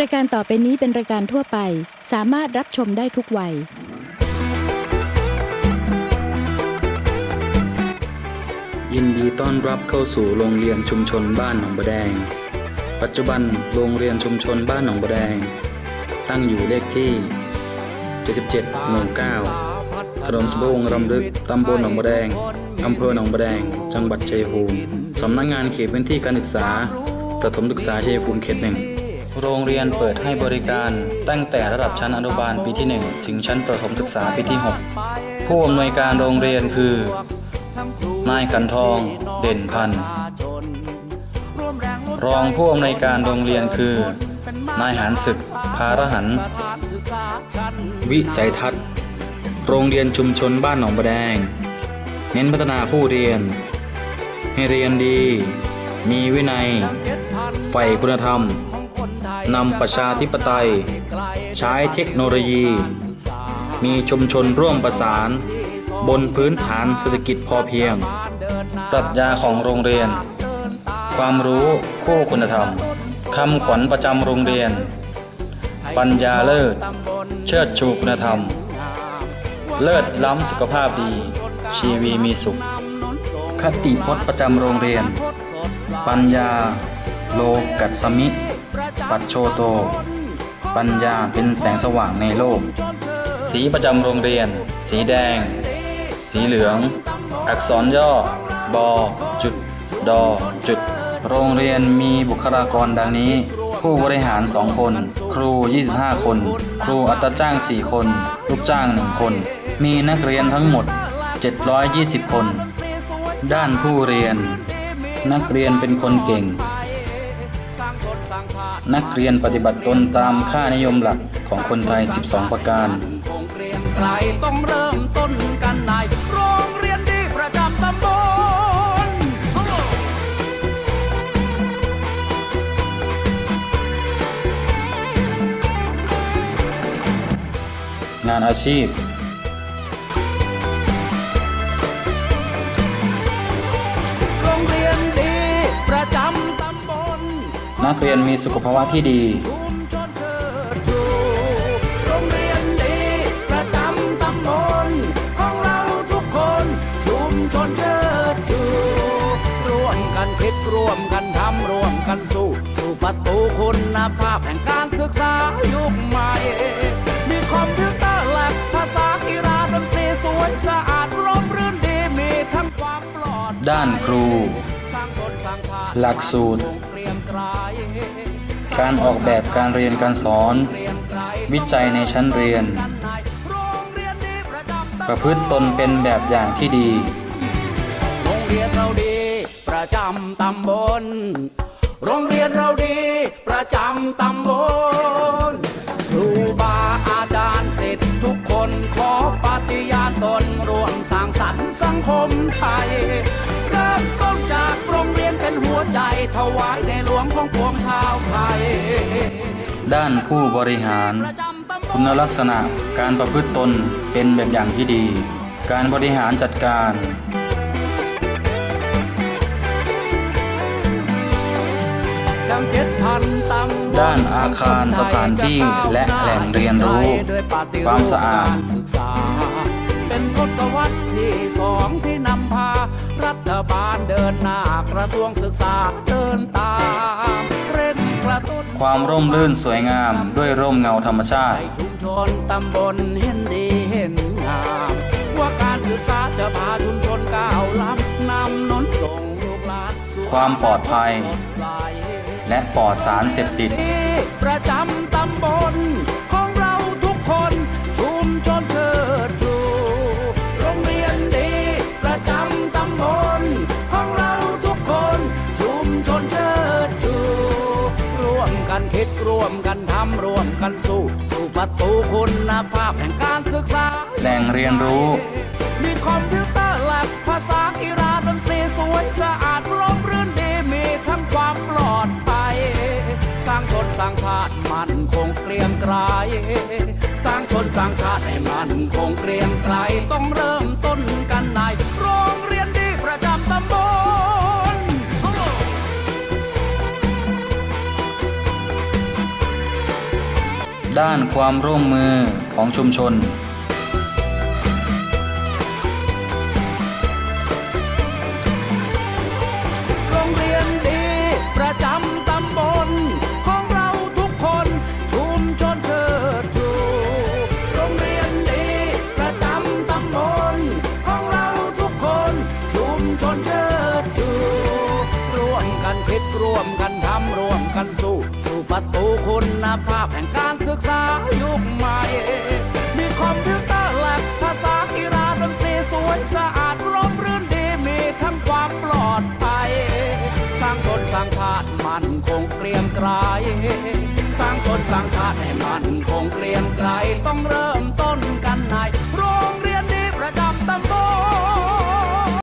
รายการต่อไปนี้เป็นรายการทั่วไป สามารถรับชมได้ทุกวัย ยินดีต้อนรับเข้าสู่โรงเรียนชุมชนบ้านหนองบะแดง ปัจจุบันโรงเรียนชุมชนบ้านหนองบะแดง ตั้งอยู่เลขที่ 77หมู่9ถนนสุบงรำลึกตำบลหนองบะแดงอำเภอหนองบะแดง จังหวัดชัยภูมิสำนักงานเขตพื้นที่การศึกษาประถมศึกษาชัยภูมิเขตหนึ่ง โรงเรียนเปิดให้บริการตั้งแต่ระดับชั้นอนุบาลปีที่ 1 ถึงชั้นประถมศึกษาปีที่ 6 ผู้อำนวยการโรงเรียนคือ นายขันทอง เด่นพันธ์รองผู้อำนวยการโรงเรียนคือ นายหานศึกพารหัน วิสัยทัศน์ โรงเรียนชุมชนบ้านหนองบะแดง เน้นพัฒนาผู้เรียน ให้เรียนดี มีวินัย ใฝ่คุณธรรม นำประชาธิปไตย ใช้เทคโนโลยี มีชุมชนร่วมประสาน บนพื้นฐานเศรษฐกิจพอเพียง ปรัชญาของโรงเรียน ความรู้คู่คุณธรรมคำขวัญประจำโรงเรียน ปัญญาเลิศ เชิดชูคุณธรรม เลิศล้ำสุขภาพดี ชีวีมีสุข คติพจน์ประจำโรงเรียน ปัญญาโลกัสสมิ ปัจโชโต ปัญญาเป็นแสงสว่างในโลก สีประจำโรงเรียน สีแดง สีเหลือง อักษรย่อ บอ จุด ดอ จุด โรงเรียนมีบุคลากรดังนี้ ผู้บริหาร 2 คน ครู 25 คน ครูอัตราจ้าง 4 คน ลูกจ้าง 1 คน มีนักเรียนทั้งหมด 720 คน ด้านผู้เรียน นักเรียนเป็นคนเก่ง นักเรียนปฏิบัติตนตามค่านิยมหลักของคนไทย 12 ประการคงเกรียงไกรต้องเริ่มต้นกันในโรงเรียนดีประจำตำบลงานอาชีพ นักเรียนมีสุขภาวะที่ดีชุมชนเชิดชูโรงเรียนดีประจำตำบลของเราทุกคนชุมชนเชิดชูร่วมกันคิดร่วมกันทำร่วมกันสู้สู่ประตูคุณภาพแห่งการศึกษายุคใหม่ มีคอมพิวเตอร์และภาษากีฬาดนตรีสวยสะอาดร่มรื่นดีมีทั้งความปลอด ด้านครูสร้างคนสร้างชาติหลักสูตรเการออกแบบการเรียนการสอน วิจัยในชั้นเรียน ประพฤติตนเป็นแบบอย่างที่ดี โรงเรียนเราดี ประจำตำบล โรงเรียนเราดี ประจำตำบลครูบาอา รรค์สังคมไทย เริ่มต้นจากโรงเรียนเป็นหัวใจ ถวายในหลวงของปวงชาวไทย ด้านผู้บริหารประจำตำบลคุณลักษณะการประพฤติตนเป็นแบบอย่างที่ดี การบริหารจัดการทั้งเจ็ดพันตำบลด้านอาคารสถานที่และแหล่งเรียนรู้ ความสะอาดศึกษา เป็นทศวรรษที่สองที่นำพา รัฐบาลเดินหน้ากระทรวงศึกษาเดินตามเร่งกระตุ้นความร่มรื่นสวยงามด้วยร่มเงาธรรมชาติให้ชุมชนตำบลเห็นดีเห็นงาม ว่าการศึกษาจะพาชุมชนก้าวล้ำนำหนุนส่งลูกหลานสู่ความปลอดภัยสดใสและปลอดสารเสพติด วมกันทำร่วมกันสู้ สู่ประตูคุณภาพแห่งการศึกษา แหล่งเรียนรู้ มีคอมพิวเตอร์และภาษากีฬาดนตรีสวยสะอาดร่มรื่นดีมีทั้งความปลอดภัยสร้างชนสร้างชาติมันคงเกรียงไกรสร้างชนสร้างชาติให้มันคงเกรียงไกรต้องเริ่มต้นกันในโรงเรียนดีประจำตำบล ด้านความร่วมมือของชุมชน โรงเรียนดี ประจำตำบล ของเราทุกคนชุมชนเชิดชูโรงเรียนดี ประจำตำบล ของเราทุกคนชุมชนเชิดชูร่วมกันคิดร่วมกันทำร่วมกันสู้ ประตูคุณภาพแห่งการศึกษายุคใหม่ มีคอมพิวเตอร์แลบภาษากีฬาดนตรีสวยสะอาดร่มรื่นดีมีทั้งความปลอดภัย สร้างชนสร้างชาติมันคงเกรียมไกรสร้างชนสร้างชาติให้มันคงเกรียมไกรต้องเริ่ม